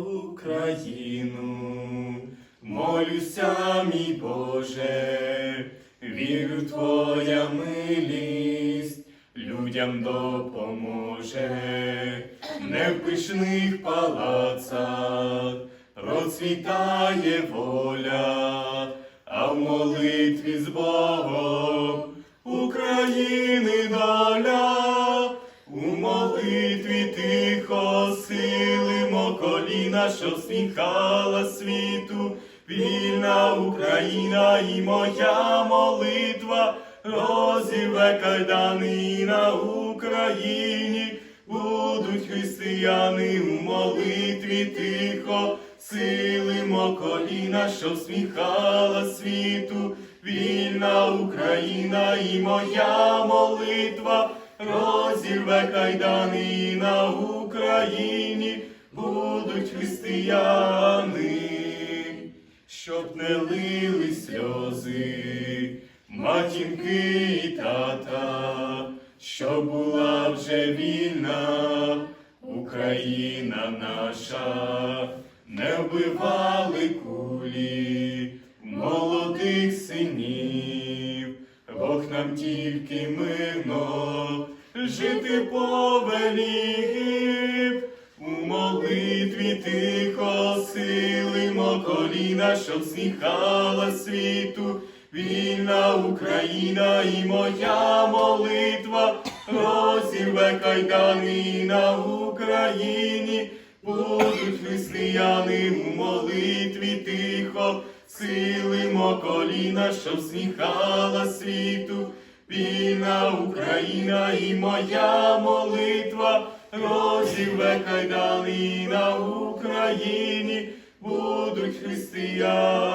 Україну, молюся, мій Боже, вірю Твоя милість, людям допоможе, не в пишних палацах розцвітає воля, а в молитві з Богом України силимо що всміхала світу, вільна Україна і моя молитва. Розірве кайдани на Україні. Будуть християни у молитві тихо, силимо коліна, що всміхала світу, вільна Україна і моя молитва. Розірве кайдани на Україні будуть християни, щоб не лили сльози, матінки і тата, щоб була вже вільна Україна наша, не вбивали кулі молодих синів, Бог нам тільки мирно жити повелів, тихо силимо коліна, щоб сміхала світу, вільна Україна і моя молитва. Розірве кайдани на Україні. Будуть християни у молитві тихо, силимо коліна, щоб сміхала світу, вільна Україна і моя молитва, розірве кайдани на Україні, будуть християни.